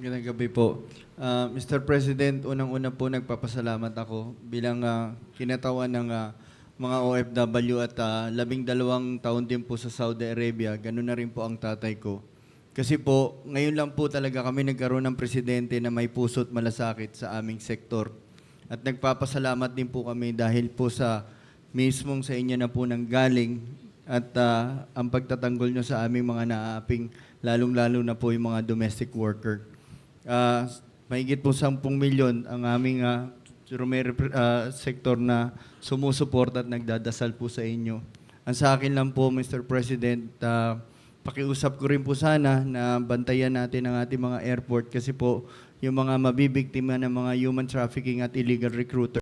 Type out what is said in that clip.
Magandang gabi po. Ah, Mr. President, unang-una po nagpapasalamat ako bilang ah, kinatawan ng ah, mga OFW at ah, labing dalawang taon din po sa Saudi Arabia. Ganun na rin po ang tatay ko. Kasi po, ngayon lang po talaga kami nagkaroon ng presidente na may puso't malasakit sa aming sektor. At nagpapasalamat din po kami dahil po sa mismong sa inyo na po nang galing at ah, ang pagtatanggol nyo sa aming mga naaaping, lalong-lalo na po yung mga domestic worker. Ah, mahigit po 10 milyon ang aming uh, sektor na sumusuporta at nagdadasal po sa inyo. Ang sa akin lang po, Mr. President, ah, pakiusap ko rin po sana na bantayan natin ang ating mga airport kasi po yung mga mabibiktima ng mga human trafficking at illegal recruiter